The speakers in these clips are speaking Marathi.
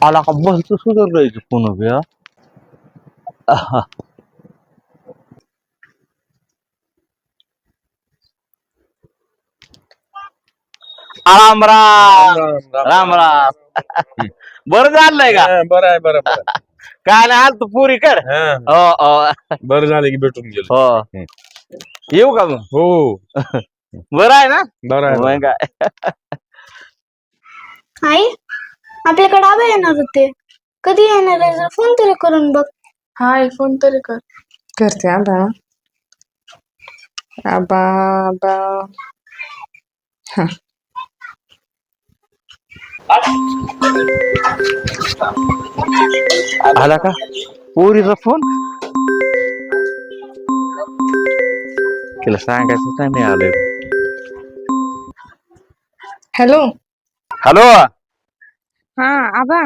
आला का? बस सुधारलंय की पुन्हा बी हा? आहा. राम. राम राम राम बरं झालंय का? बरं आहे बरं काय नाही आल तू पुरी कर. हो. हो बरं झालं की भेटून गेलो. हो. येऊ का मग? हो. बरं आहे ना? बरं आहे मग काय? आई आपल्याकडे आबा येणार होते. कधी येणार आहे? जरा फोन तरी करून बघ. हाय फोन तरी कर. करते आबा आबा आबा आला का? पोरीचा फोन तिला सांगायचं नाही मी आलोय. हॅलो. हॅलो. हा आबा.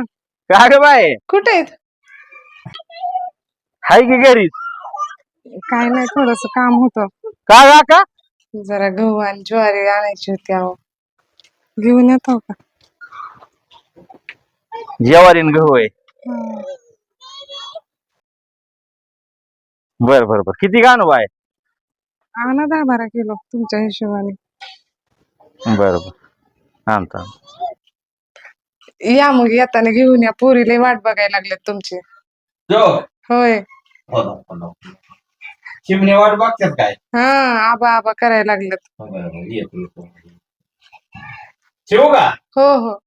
का ग बाय कुठे आहेत? हाय की घरी काय नाही थोडस काम होतं. का गा का जरा गहू आणि ज्वारी आणायची होती अहो. घेऊन येतो का? जेवारीन गहू आहे. बर बर बर. किती गाणं बाय आणा दहा बारा किलो तुमच्या हिशोबाने. बर बर. आणतो या मग येताना घेऊन या. पोरीला वाट बघायला लागलेत तुमची. होय. चिमणी वाट बघतात काय? हा आबा आबा करायला लागलेत शिवू का? हो हो.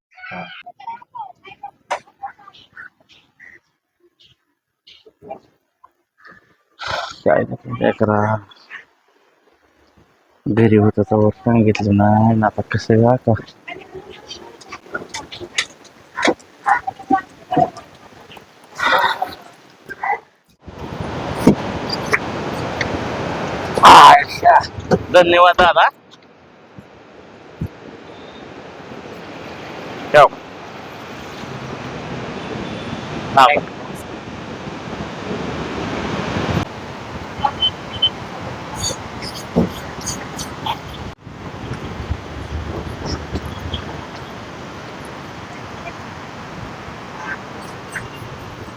काय नाही, काय करा. घरी होत तर सांगितलं नाही ना आता कसं का आता अच्छा. धन्यवाद दादा ठेव. हा.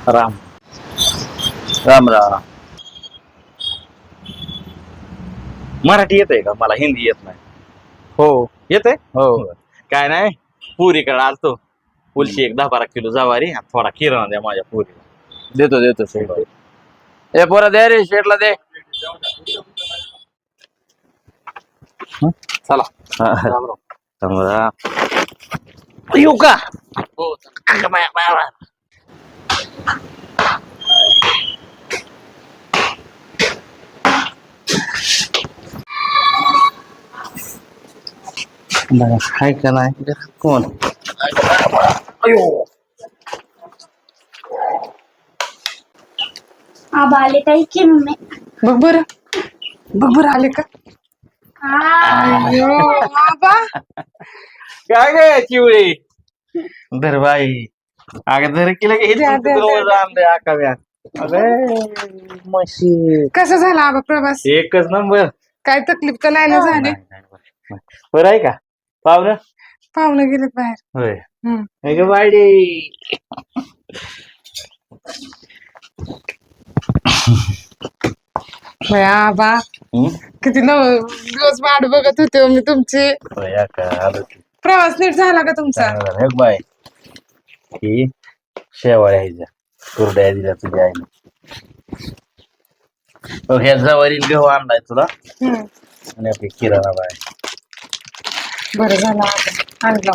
राम राम राम मराठी येत का? मला हिंदी येत नाही. हो. येते हो. काय नाही पुरीकडे आलतो. पुलची एक दहा बारा किलो जवारी आणि थोडा किराणा द्या माझ्या पुरीला. देतो देतो शेट ए पोरा दे रे शेटला दे? चला. राम येऊ का? हो अगं बाया, बाया, बाया. बघा हाय का नाही? कोण? अयो. आबा आले काही की मम्मी? बघ बर. बघ बर आले का? आबा. काय गे चिवळी धर बाई. अगं धर केलं की द्या, द्या, द्या. आणलंय आकाव्या. अरे म्हशी कसा झाला आबा प्रवास? एकच नंबर. काय तकलीफ तर नाही ना झाली? बरं आहे का? पाहुणं पाहुणे गेलेत बाहेर. होय. हम्म. अगं बाई, आबा. किती नव दिवस वाट बघत होते हो मी तुमची. प्रवास नीट झाला का तुमचा? बाय. ही शेवाळ्या ह्याच्या कुरड्या दिल्या तुझ्या आईने हो, ह्या जवारील गहू आणलाय तुला. हम्म. आणि आपली किराणा bye. Bueno, ya lo hago. Hazlo.